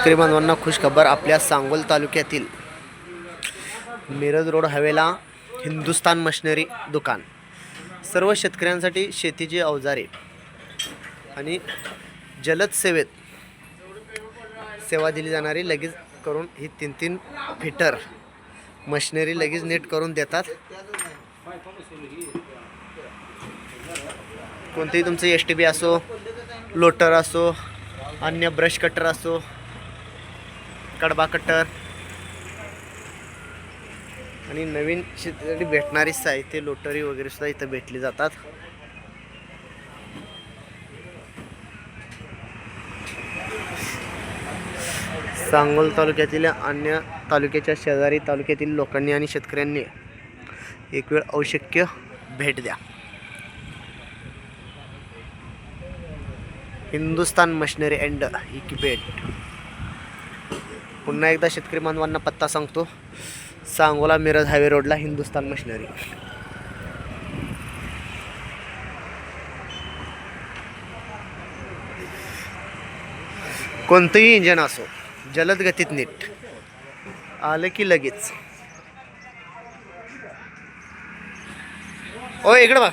शेतकरी बांधवांना खुश खबर आपल्या सांगोल तालुक्यातील मिरज रोड हवेला हिंदुस्तान मशिनरी दुकान. सर्व शेतकऱ्यांसाठी शेतीची अवजारे आणि जलद सेवेत सेवा दिली जाणारी लगेच करून ही तीन तीन फिटर मशिनरी लगेच नीट करून देतात. कोणतेही तुमचं एस टी बी असो लोटर असो अन्य ब्रश कटर असो कडबा कटर आणि नवीन शेतीसाठी भेटणारी साहित्य लोटरी वगैरे सुद्धा इथं भेटली जातात. सांगोल तालुक्यातील अन्य तालुक्याच्या शेजारी तालुक्यातील लोकांनी आणि शेतकऱ्यांनी एक वेळ आवश्यक भेट द्या. Hindustan machinery and equipment. पुन्हा एकदा शेतकरी बांधवांना पत्ता सांगतो. सांगोला मिरज हायवे रोडला हिंदुस्तान मशिनरी. कोणतंही इंजन असो जलद गतीत नीट. आलं की लगेच. ओ इकडं बा